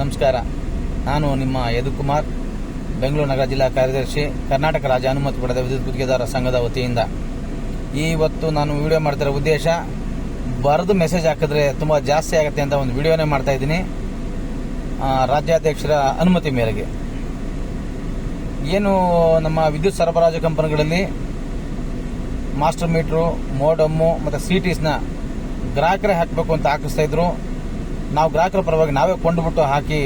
ನಮಸ್ಕಾರ. ನಾನು ನಿಮ್ಮ ಯದುಕುಮಾರ್, ಬೆಂಗಳೂರು ನಗರ ಜಿಲ್ಲಾ ಕಾರ್ಯದರ್ಶಿ, ಕರ್ನಾಟಕ ರಾಜ್ಯ ಅನುಮತಿ ಪಡೆದ ವಿದ್ಯುತ್ ಗುತ್ತಿಗೆದಾರ ಸಂಘದ ವತಿಯಿಂದ. ಇವತ್ತು ನಾನು ವಿಡಿಯೋ ಮಾಡ್ತಿರೋ ಉದ್ದೇಶ, ಬರೆದು ಮೆಸೇಜ್ ಹಾಕಿದ್ರೆ ತುಂಬ ಜಾಸ್ತಿ ಆಗುತ್ತೆ ಅಂತ ಒಂದು ವಿಡಿಯೋನೇ ಮಾಡ್ತಾ ಇದ್ದೀನಿ. ರಾಜ್ಯಾಧ್ಯಕ್ಷರ ಅನುಮತಿ ಮೇರೆಗೆ. ಏನು ನಮ್ಮ ವಿದ್ಯುತ್ ಸರಬರಾಜು ಕಂಪನಿಗಳಲ್ಲಿ ಮಾಸ್ಟರ್ ಮೀಟ್ರು ಮೋಡಮ್ಮು ಮತ್ತು ಸಿ ಟಿಸ್ನ ಗ್ರಾಹಕರೇ ಹಾಕಬೇಕು ಅಂತ ಹಾಕಿಸ್ತಾ ಇದ್ರು. ನಾವು ಗ್ರಾಹಕರ ಪರವಾಗಿ ನಾವೇ ಕೊಂಡುಬಿಟ್ಟು ಹಾಕಿ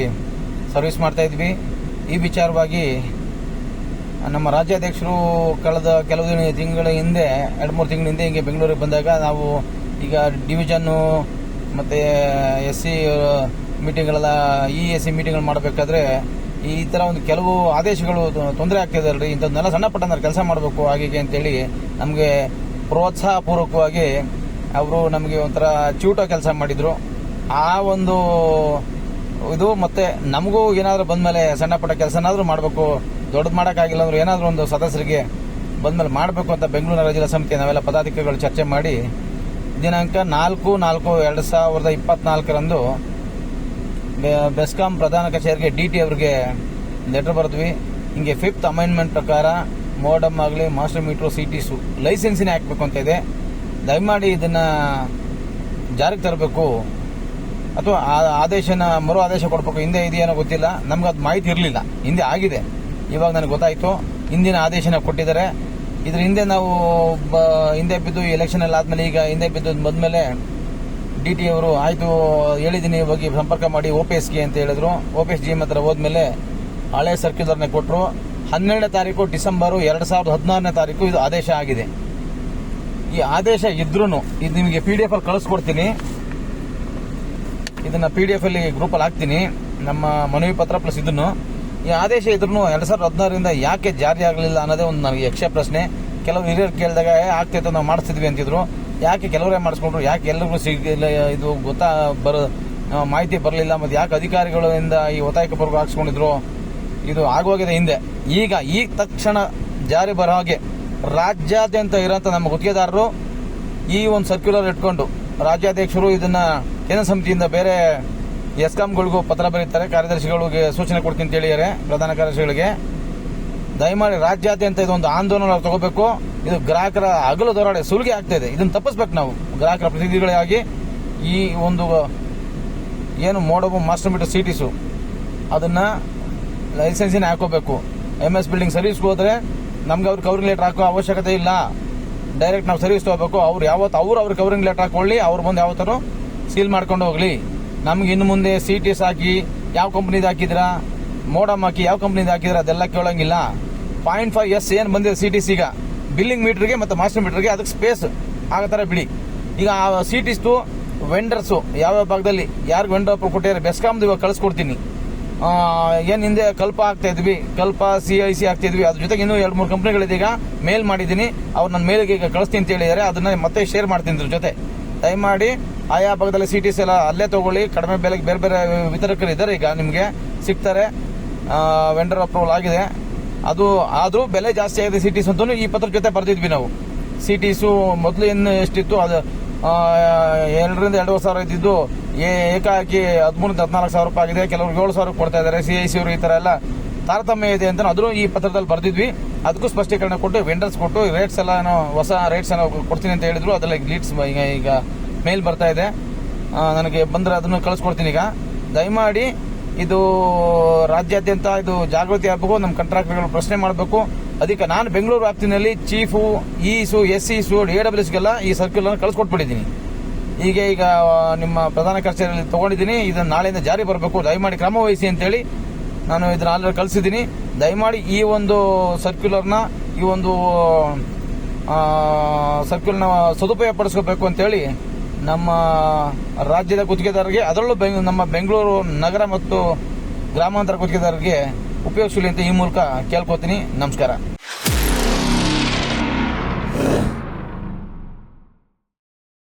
ಸರ್ವಿಸ್ ಮಾಡ್ತಾ ಇದ್ವಿ. ಈ ವಿಚಾರವಾಗಿ ನಮ್ಮ ರಾಜ್ಯಾಧ್ಯಕ್ಷರು ಕಳೆದ ಕೆಲವು ತಿಂಗಳ ಹಿಂದೆ, ಎರಡು, ಮೂರು ತಿಂಗಳ ಹಿಂದೆ ಹಿಂಗೆ ಬೆಂಗಳೂರಿಗೆ ಬಂದಾಗ ನಾವು ಈಗ ಡಿವಿಷನ್ನು ಮತ್ತು ಎಸ್ ಸಿ ಮೀಟಿಂಗ್ಗಳೆಲ್ಲ ಇ ಎಸ್ ಸಿ ಮೀಟಿಂಗ್ಗಳು ಮಾಡಬೇಕಾದ್ರೆ ಈ ಥರ ಒಂದು ಕೆಲವು ಆದೇಶಗಳು ತೊಂದರೆ ಆಗ್ತಿದೆ ರೀ ಇಂಥದ್ದನ್ನೆಲ್ಲ ಸಣ್ಣ ಪಟ್ಟಣ ಕೆಲಸ ಮಾಡಬೇಕು ಹೀಗೆ ಅಂತೇಳಿ ನಮಗೆ ಪ್ರೋತ್ಸಾಹಪೂರ್ವಕವಾಗಿ ಅವರು ನಮಗೆ ಒಂಥರ ಚೂಟೋ ಕೆಲಸ ಮಾಡಿದರು. ಆ ಒಂದು ಇದು ಮತ್ತೆ ನಮಗೂ ಏನಾದರೂ ಬಂದಮೇಲೆ ಸಣ್ಣ ಪುಟ್ಟ ಕೆಲಸನಾದರೂ ಮಾಡಬೇಕು, ದೊಡ್ಡದು ಮಾಡೋಕ್ಕಾಗಿಲ್ಲ ಅಂದ್ರೆ ಏನಾದರೂ ಒಂದು ಸದಸ್ಯರಿಗೆ ಬಂದಮೇಲೆ ಮಾಡಬೇಕು ಅಂತ ಬೆಂಗಳೂರು ಜಿಲ್ಲಾ ಸಮಿತಿ ನಾವೆಲ್ಲ ಪದಾಧಿಕಾರಿಗಳು ಚರ್ಚೆ ಮಾಡಿ, ದಿನಾಂಕ ನಾಲ್ಕು ನಾಲ್ಕು, ಎರಡು ಸಾವಿರದ ಇಪ್ಪತ್ನಾಲ್ಕರಂದು ಬೆಸ್ಕಾಂ ಪ್ರಧಾನ ಕಚೇರಿಗೆ ಡಿ ಟಿ ಅವರಿಗೆ ಲೆಟರ್ ಬರೆದ್ವಿ. ಹಿಂಗೆ ಫಿಫ್ತ್ ಅಮೈನ್ಮೆಂಟ್ ಪ್ರಕಾರ ಮೋಡಮ್ ಆಗಲಿ ಮಾಸ್ಟರ್ ಮೀಟ್ರು ಸಿ ಟಿ ಸು ಲೈಸೆನ್ಸಿನೇ ಹಾಕಬೇಕು ಅಂತ ಇದೆ. ದಯಮಾಡಿ ಇದನ್ನು ಜಾರಿಗೆ ತರಬೇಕು. ಅಥವಾ ಆ- ಆದೇಶನ ಮರು ಆದೇಶ ಕೊಡಬೇಕು, ಹಿಂದೆ ಇದೆಯೇನೋ ಗೊತ್ತಿಲ್ಲ. ನಮ್ಗೆ ಅದು ಮಾಹಿತಿ ಇರಲಿಲ್ಲ. ಹಿಂದೆ ಆಗಿದೆ. ಇವಾಗ ನನಗೆ ಗೊತ್ತಾಯಿತು. ಹಿಂದಿನ ಆದೇಶನ ಕೊಟ್ಟಿದ್ದಾರೆ. ಇದ್ರ ಹಿಂದೆ ನಾವು ಹಿಂದೆ ಬಿದ್ದು ಎಲೆಕ್ಷನ್ ಎಲ್ಲ ಆದ್ಮೇಲೆ ಈಗ ಹಿಂದೆ ಬಿದ್ದು ಬಂದ್ಮೇಲೆ ಡಿ ಟಿ ಅವರು, ಆಯಿತು, ಹೇಳಿದ್ದೀನಿ, ಹೋಗಿ ಸಂಪರ್ಕ ಮಾಡಿ ಓ ಪಿ ಎಸ್ಗೆ ಅಂತ ಹೇಳಿದ್ರು. ಓ ಪಿ ಎಸ್ ಜಿ ಎಂ ಹತ್ರ ಹೋದ್ಮೇಲೆ ಹಳೆ ಸರ್ಕ್ಯುಲರ್ನ ಕೊಟ್ಟರು ಹನ್ನೆರಡನೇ ತಾರೀಕು ಡಿಸೆಂಬರು ಎರಡು ಸಾವಿರದ ಹದಿನಾರನೇ ತಾರೀಕು ಇದು ಆದೇಶ ಆಗಿದೆ. ಈ ಆದೇಶ ಇದ್ರೂ ಇದು ನಿಮಗೆ ಪಿ ಡಿ ಎಫ್ ಅಲ್ಲಿ ಕಳಿಸ್ಕೊಡ್ತೀನಿ. ಇದನ್ನ ಪಿ ಡಿ ಎಫ್ ಅಲ್ಲಿ ಗ್ರೂಪಲ್ಲಿ ಹಾಕ್ತೀನಿ. ನಮ್ಮ ಮನವಿ ಪತ್ರ ಪ್ಲಸ್ ಇದನ್ನು. ಈ ಆದೇಶ ಇದ್ರೂ ಎರಡ್ ಸಾವಿರದ ಹದಿನಾರರಿಂದ ಯಾಕೆ ಜಾರಿ ಆಗಲಿಲ್ಲ ಅನ್ನೋದೇ ಒಂದು ನನಗೆ ಯಕ್ಷ ಪ್ರಶ್ನೆ. ಕೆಲವು ಹಿರಿಯರು ಕೇಳಿದಾಗ "ಏ, ಆಗ್ತೈತೆ ನಾವು ಮಾಡಿಸ್ತಿದ್ವಿ ಅಂತಿದ್ರು. ಯಾಕೆ ಕೆಲವರೇ ಮಾಡಿಸ್ಕೊಂಡ್ರು? ಯಾಕೆ ಎಲ್ಲರಿಗೂ ಸಿಗಲಿಲ್ಲ ಇದು ಗೊತ್ತಾ ಬರ ಮಾಹಿತಿ ಬರಲಿಲ್ಲ? ಮತ್ತು ಯಾಕೆ ಅಧಿಕಾರಿಗಳಿಂದ ಈ ಒತ್ತಾಯಕ ಪೂರ್ವಕ ಹಾಕ್ಸ್ಕೊಂಡಿದ್ರು? ಇದು ಆಗೋಗಿದೆ ಹಿಂದೆ. ಈಗ ಈ ತಕ್ಷಣ ಜಾರಿ ಬರೋ ಹಾಗೆ ರಾಜ್ಯಾದ್ಯಂತ ಇರೋಂಥ ನಮ್ಮ ಗುತ್ತಿಗೆದಾರರು ಈ ಒಂದು ಸರ್ಕ್ಯುಲರ್ ಇಟ್ಕೊಂಡು ರಾಜ್ಯಾಧ್ಯಕ್ಷರು ಇದನ್ನ ಕೇಂದ್ರ ಸಮಿತಿಯಿಂದ ಬೇರೆ ಎಸ್ಕಾಂಗಳಿಗೂ ಪತ್ರ ಬರೀತಾರೆ, ಕಾರ್ಯದರ್ಶಿಗಳಿಗೆ ಸೂಚನೆ ಕೊಡ್ತೀನಿ ಅಂತ ಹೇಳಿದ್ದಾರೆ, ಪ್ರಧಾನ ಕಾರ್ಯದರ್ಶಿಗಳಿಗೆ. ದಯಮಾಡಿ ರಾಜ್ಯಾದ್ಯಂತ ಇದೊಂದು ಆಂದೋಲನ ತಗೋಬೇಕು. ಇದು ಗ್ರಾಹಕರ ಅಗಲು ದೊರಾಡೆ ಸುಲಿಗೆ ಆಗ್ತಾ ಇದೆ. ಇದನ್ನು ತಪ್ಪಿಸ್ಬೇಕು ನಾವು. ಗ್ರಾಹಕರ ಪ್ರತಿನಿಧಿಗಳಾಗಿ ಈ ಒಂದು ಏನು ಮೋಡಬು ಮಾಸ್ಟರ್ ಮೀಟರ್ ಸಿಟಿಸು, ಅದನ್ನ ಲೈಸೆನ್ಸಿನ ಹಾಕೋಬೇಕು. ಎಂ ಎಸ್ ಬಿಲ್ಡಿಂಗ್ ಸರ್ವಿಸ್ ಹೋದ್ರೆ ನಮ್ಗೆ ಅವ್ರಿಗೆ ಕವರಿಂಗ್ ಲೆಟರ್ ಹಾಕೋ ಅವಶ್ಯಕತೆ ಇಲ್ಲ. ಡೈರೆಕ್ಟ್ ನಾವು ಸರ್ವಿಸ್ ತಗೋಬೇಕು. ಅವ್ರು ಯಾವತ್ತು, ಅವ್ರು ಅವ್ರ ಕವರಿಂಗ್ ಲೆಟರ್ ಹಾಕೊಳ್ಳಿ, ಅವ್ರು ಬಂದು ಯಾವತ್ತಾರು ಸೀಲ್ ಮಾಡ್ಕೊಂಡು ಹೋಗ್ಲಿ. ನಮ್ಗೆ ಇನ್ನು ಮುಂದೆ ಸಿ ಟಿ ಎಸ್ ಹಾಕಿ, ಯಾವ ಕಂಪ್ನಿದು ಹಾಕಿದ್ರಾ? ಮೋಡಮ್ ಹಾಕಿ, ಯಾವ ಕಂಪ್ನಿದು ಹಾಕಿದ್ರ? ಅದೆಲ್ಲ ಕೇಳೋಂಗಿಲ್ಲ. ಪಾಯಿಂಟ್ ಫೈವ್ ಎಸ್ ಏನು ಬಂದಿದೆ ಸಿ ಟಿ ಈಗ? ಬಿಲ್ಲಿಂಗ್ ಮೀಟರ್ಗೆ ಮತ್ತು ಮಾಸ್ಟರ್ ಮೀಟರ್ಗೆ ಅದಕ್ಕೆ ಸ್ಪೇಸ್ ಆಗೋ ಥರ ಬಿಡಿ. ಈಗ ಆ ಸಿ ಟಿಸ್ದು ವೆಂಡರ್ಸು ಯಾವ್ಯಾವ ಭಾಗದಲ್ಲಿ ಯಾರಿಗೆ ವೆಂಡರ್ ಕೊಟ್ಟಿದ್ರೆ ಬೆಸ್ಕಾಮ್ದು ಇವಾಗ ಕಳಿಸ್ಕೊಡ್ತೀನಿ. ಏನು ಹಿಂದೆ ಕಲ್ಪ ಆಗ್ತಾ ಇದ್ವಿ, ಕಲ್ಪ ಸಿ ಐ ಸಿ ಆಗ್ತಾ ಇದ್ವಿ. ಅದ್ರ ಜೊತೆಗೆ ಇನ್ನೂ ಎರಡು ಮೂರು ಕಂಪ್ನಿಗಳಿದೆ ಈಗ ಮೇಲ್ ಮಾಡಿದ್ದೀನಿ. ಅವ್ರು ನನ್ನ ಮೇಲಿಗೆ ಈಗ ಕಳಿಸ್ತೀನಿ ಅಂತ ಹೇಳಿದ್ದಾರೆ. ಅದನ್ನ ಮತ್ತೆ ಶೇರ್ ಮಾಡ್ತೀನಿ ಇದ್ರ ಜೊತೆ. ದಯಮಾಡಿ ಆಯಾ ಭಾಗದಲ್ಲಿ ಸಿ ಟಿಸ್ ಎಲ್ಲ ಅಲ್ಲೇ ತಗೊಳ್ಳಿ. ಕಡಿಮೆ ಬೆಲೆಗೆ ಬೇರೆ ಬೇರೆ ವಿತರಕರು ಇದ್ದಾರೆ ಈಗ ನಿಮಗೆ. ಸಿಗ್ತಾರೆ. ವೆಂಡರ್ ಅಪ್ರೂವಲ್ ಆಗಿದೆ. ಅದು, ಆದರೂ ಬೆಲೆ ಜಾಸ್ತಿ ಆಗಿದೆ ಸಿ ಟಿಸ್ ಅಂತೂ ಈ ಪತ್ರದ ಜೊತೆ ಬರೆದಿದ್ವಿ ನಾವು. ಸಿ ಟಿಸು ಮೊದಲು ಏನು ಎಷ್ಟಿತ್ತು? ಅದು ಎರಡರಿಂದ ಎರಡೂವರೆ ಸಾವಿರ ಇದ್ದಿದ್ದು. ಏಕಾಕಿ ಹದಿಮೂರಿಂದ ಹದಿನಾಲ್ಕು ಸಾವಿರ ರೂಪಾಯಿ ಆಗಿದೆ. ಕೆಲವ್ರಿಗೆ ಏಳು ಸಾವಿರ ಕೊಡ್ತಾ ಇದ್ದಾರೆ. ಸಿ ಐ ಸಿ ಅವರು ಈ ಥರ ಎಲ್ಲ ತಾರತಮ್ಯ ಇದೆ ಅಂತ ಆದರೂ ಈ ಪತ್ರದಲ್ಲಿ ಬರೆದಿದ್ವಿ. ಅದಕ್ಕೂ ಸ್ಪಷ್ಟೀಕರಣ ಕೊಟ್ಟು ವೆಂಡರ್ಸ್ ಕೊಟ್ಟು ರೇಟ್ಸ್ ಎಲ್ಲ ಹೊಸ ರೇಟ್ಸ್ ಏನೋ ಕೊಡ್ತೀನಿ ಅಂತ ಹೇಳಿದ್ರು. ಅದೆಲ್ಲ ಲೀಡ್ಸ್ ಈಗ ಈಗ ಮೇಲ್ ಬರ್ತಾ ಇದೆ. ನನಗೆ ಬಂದರೆ ಅದನ್ನು ಕಳಿಸ್ಕೊಡ್ತೀನಿ ಈಗ. ದಯಮಾಡಿ ಇದು ರಾಜ್ಯಾದ್ಯಂತ ಇದು ಜಾಗೃತಿ ಆಗಬೇಕು ನಮ್ಮ ಕಾಂಟ್ರಾಕ್ಟರ್ಗಳು ಪ್ರಶ್ನೆ ಮಾಡಬೇಕು. ಅದಕ್ಕೆ ನಾನು ಬೆಂಗಳೂರು ವ್ಯಾಪ್ತಿನಲ್ಲಿ ಚೀಫು ಇಸು ಎಸ್ ಇಸು ಎ ಡಬ್ಲ್ಯೂಸ್ಗೆಲ್ಲ ಈ ಸರ್ಕ್ಯುಲರ್ ಕಳಿಸ್ಕೊಟ್ಬಿಟ್ಟಿದ್ದೀನಿ. ಈಗ ಈಗ ನಿಮ್ಮ ಪ್ರಧಾನ ಕಚೇರಿಯಲ್ಲಿ ತಗೊಂಡಿದ್ದೀನಿ. ಇದನ್ನು ನಾಳೆಯಿಂದ ಜಾರಿ ಬರಬೇಕು. ದಯಮಾಡಿ ಕ್ರಮ ವಹಿಸಿ ಅಂತೇಳಿ ನಾನು ಇದನ್ನ ಆಲ್ರೆಡಿ ಕಳಿಸಿದ್ದೀನಿ. ದಯಮಾಡಿ ಈ ಒಂದು ಸರ್ಕ್ಯುಲರ್ನ ಈ ಒಂದು ಸರ್ಕ್ಯುಲರ್ನ ಸದುಪಯೋಗ ಪಡಿಸ್ಕೋಬೇಕು ಅಂತೇಳಿ ನಮ್ಮ ರಾಜ್ಯದ ಗುತ್ತಿಗೆದಾರರಿಗೆ ಅದರಲ್ಲೂ ನಮ್ಮ ಬೆಂಗಳೂರು ನಗರ ಮತ್ತು ಗ್ರಾಮಾಂತರ ಗುತ್ತಿಗೆದಾರರಿಗೆ ಉಪಯೋಗಿಸಲಿ ಅಂತ ಈ ಮೂಲಕ ಕೇಳ್ಕೊತೀನಿ. ನಮಸ್ಕಾರ.